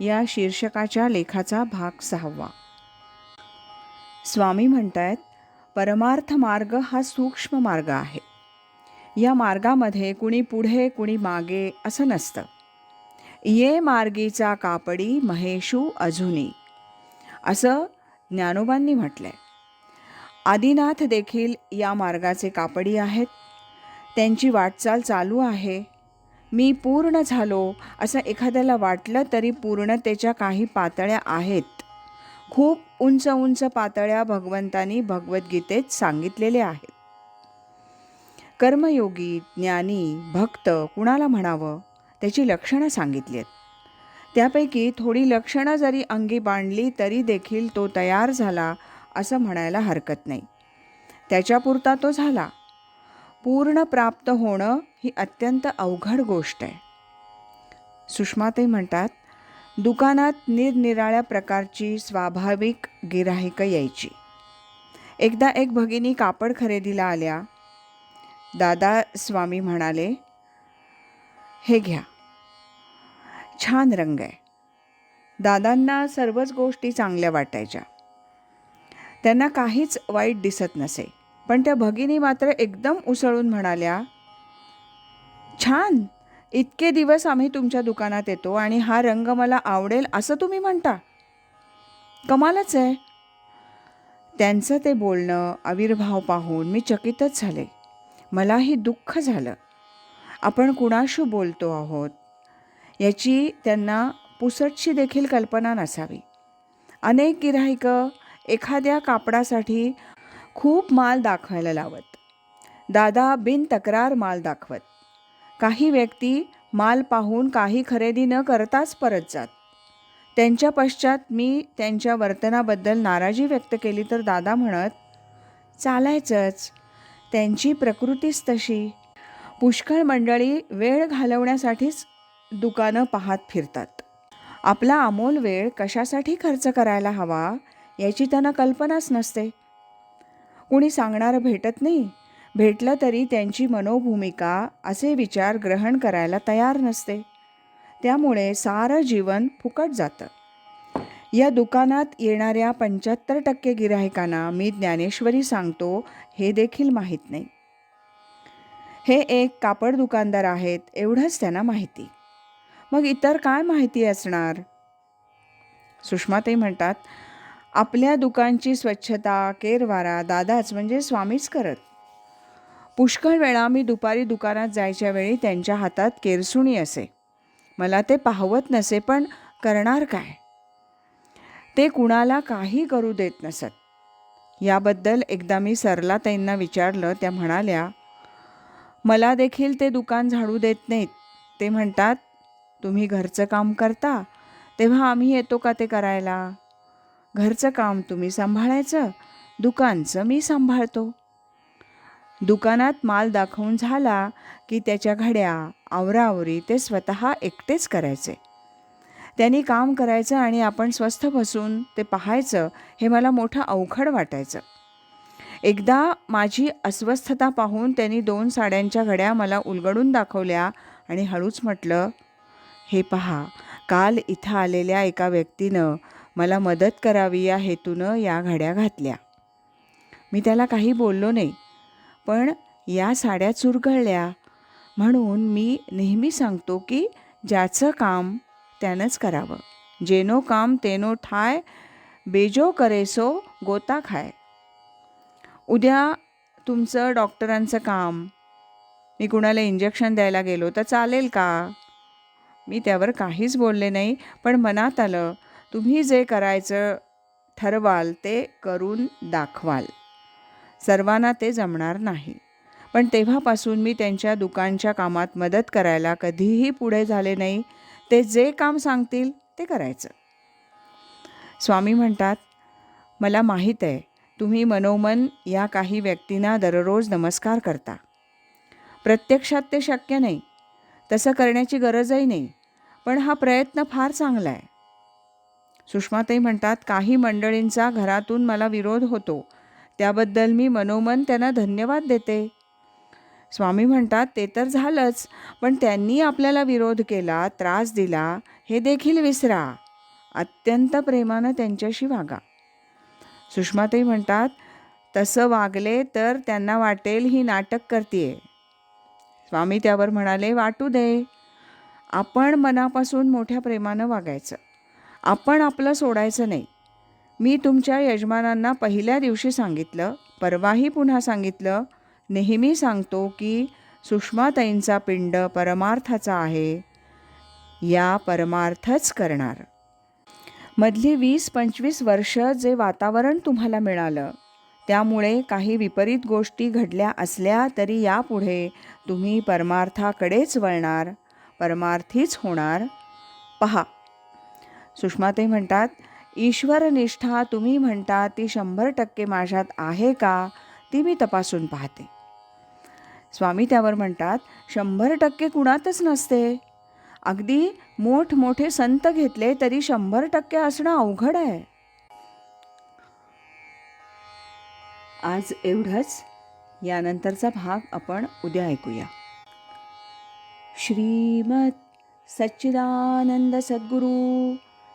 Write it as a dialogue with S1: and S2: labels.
S1: या शीर्षकाच्या लेखाचा भाग सहावा. स्वामी म्हणतायत परमार्थ मार्ग हा सूक्ष्म मार्ग आहे. या मार्गामध्ये कुणी पुढे कुणी मागे असं नसतं. ये मार्गीचा कापडी महेशू अजूनी. असं ज्ञानोबांनी म्हटलं आहे आदिनाथ देखील या मार्गाचे कापडी आहेत. त्यांची वाटचाल चालू आहे. मी पूर्ण झालो असं एखाद्याला वाटलं तरी पूर्णतेच्या काही पातळ्या आहेत. खूप उंच उंच पातळ्या भगवंतानी भगवद्गीतेत सांगितलेले आहेत. कर्मयोगी ज्ञानी भक्त कुणाला म्हणावं? त्याची लक्षणं सांगितली आहेत. त्यापैकी थोडी लक्षणं जरी अंगी बांधली तरी देखील तो तयार झाला असं म्हणायला हरकत नाही. त्याच्यापुरता तो झाला. पूर्ण प्राप्त होणं ही अत्यंत अवघड गोष्ट आहे. सुषमाताई म्हणतात दुकानात निरनिराळ्या प्रकारची स्वाभाविक गिराहिकं यायची. एकदा एक भगिनी कापड खरेदीला आल्या. दादा स्वामी म्हणाले हे घ्या. छान रंग आहे. दादांना सर्वच गोष्टी चांगल्या वाटायच्या. त्यांना काहीच वाईट दिसत नसे. पण त्या भगिनी मात्र एकदम उसळून म्हणाल्या छान! इतके दिवस आम्ही तुमच्या दुकानात येतो आणि हा रंग मला आवडेल असं तुम्ही म्हणता. कमालच आहे. त्यांचं ते बोलणं आविर्भाव पाहून मी चकितच झाले. मलाही दुःख झालं. आपण कुणाशी बोलतो आहोत याची त्यांना पुसटशी देखील कल्पना नसावी. अनेक गिराहिकं एखाद्या कापडासाठी खूप माल दाखवायला लावत. दादा बिन तक्रार माल दाखवत. काही व्यक्ती माल पाहून काही खरेदी न करताच परत जात. त्यांच्या पश्चात मी त्यांच्या वर्तनाबद्दल नाराजी व्यक्त केली तर दादा म्हणत चालायचंच. त्यांची प्रकृतीच तशी. पुष्कळ मंडळी वेळ घालवण्यासाठीच दुकानं पाहत फिरतात. आपला अमोल वेळ कशासाठी खर्च करायला हवा याची त्यांना कल्पनाच नसते. कुणी सांगणारं भेटत नाही. भेटलं तरी त्यांची मनोभूमिका असे विचार ग्रहण करायला तयार नसते. त्यामुळे सारं जीवन फुकट जातं. या दुकानात येणाऱ्या पंच्याहत्तर टक्के गिराहिकांना मी ज्ञानेश्वरी सांगतो हे देखील माहीत नाही. हे एक कापड दुकानदार आहेत एवढंच त्यांना माहिती. मग इतर काय माहिती असणार? सुषमाताई म्हणतात आपल्या दुकानची स्वच्छता केरवारा दादाच म्हणजे स्वामीच करत. पुष्कळ वेळा मी दुपारी दुकानात जायच्या वेळी त्यांच्या हातात केरसुणी असे. मला ते पाहवत नसे पण करणार काय? ते कुणाला काही करू देत नसत. याबद्दल एकदा मी सरला त्यांना विचारलं त्या म्हणाल्या मला देखील ते दुकान झाडू देत नाहीत. ते म्हणतात तुम्ही घरचं काम करता तेव्हा आम्ही येतो का ते करायला? घरचं काम तुम्ही सांभाळायचं दुकानचं मी सांभाळतो. दुकानात माल दाखवून झाला की त्याच्या घड्या आवरावरी ते स्वतः एकटेच करायचे. त्यांनी काम करायचं आणि आपण स्वस्थ बसून ते पाहायचं हे मला मोठं अवघड वाटायचं. एकदा माझी अस्वस्थता पाहून त्यांनी दोन साड्यांच्या घड्या मला उलगडून दाखवल्या आणि हळूच म्हटलं हे पहा काल इथं आलेल्या एका व्यक्तीनं मला मदत करावी या हेतूनं या घड्या घातल्या. मी त्याला काही बोललो नाही पण या साड्या चुरगळल्या. म्हणून मी नेहमी सांगतो की ज्याचं काम त्यानंच करावं. जेनो काम तेनो ठाय बेजो करेसो गोता खाय. उद्या तुमचं डॉक्टरांचं काम. मी कुणाला इंजेक्शन द्यायला गेलो तर चालेल का? मी त्यावर काहीच बोलले नाही पण मनात आलं तुम्ही जे करायचं ठरवाल ते करून दाखवाल. सर्वांना ते जमणार नाही. पण तेव्हापासून मी त्यांच्या दुकानच्या कामात मदत करायला कधीही पुढे झाले नाही. ते जे काम सांगतील ते करायचं. स्वामी म्हणतात मला माहीत आहे तुम्ही मनोमन या काही व्यक्तींना दररोज नमस्कार करता. प्रत्यक्षात ते शक्य नाही. तसं करण्याची गरजही नाही. पण हा प्रयत्न फार चांगला आहे. सुषमाताई म्हणतात काही मंडळींचा घरातून मला विरोध होतो. त्याबद्दल मी मनोमन त्यांना धन्यवाद देते. स्वामी म्हणतात ते तर झालंच पण त्यांनी आपल्याला विरोध केला त्रास दिला हे देखील विसरा. अत्यंत प्रेमानं त्यांच्याशी वागा. सुषमाताई म्हणतात तसं वागले तर त्यांना वाटेल ही नाटक करतीये. स्वामी त्यावर म्हणाले वाटू दे. आपण मनापासून मोठ्या प्रेमानं वागायचं. आपण आपलं सोडायचं नाही. मी तुमच्या यजमानांना पहिल्या दिवशी सांगितलं परवाही पुन्हा सांगितलं नेहमी सांगतो की सुषमाताईंचा पिंड परमार्थाचा आहे. या परमार्थच करणार. मधली वीस पंचवीस वर्ष जे वातावरण तुम्हाला मिळालं त्यामुळे काही विपरीत गोष्टी घडल्या असल्या तरी यापुढे तुम्ही परमार्थाकडेच वळणार परमार्थीच होणार. पहा सुषमाताई म्हणतात ईश्वरनिष्ठा तुम्ही म्हणता ती शंभर टक्के माझ्यात आहे का ती मी तपासून पाहते. स्वामी त्यावर म्हणतात शंभर टक्के कुणातच नसते. अगदी मोठमोठे संत घेतले तरी शंभर टक्के असणं अवघड आहे. आज एवढंच. यानंतरचा भाग आपण उद्या ऐकूया. श्रीमत सच्चिदानंद सद्गुरू